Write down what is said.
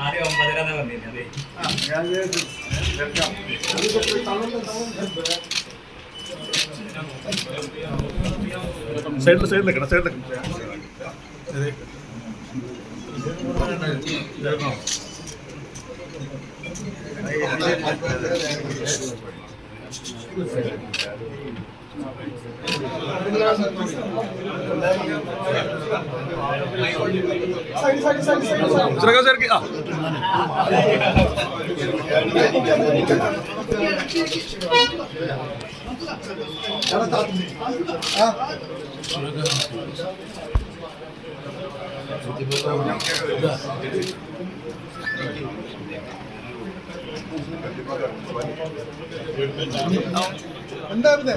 ആദ്യം ഒമ്പതര എന്നാ പറഞ്ഞിരുന്നത് സൈഡിൽ സൈഡിൽ നിൽക്കണം സൈഡിൽ ചേർക്കി ആ. Şurada എന്താ പിന്നെ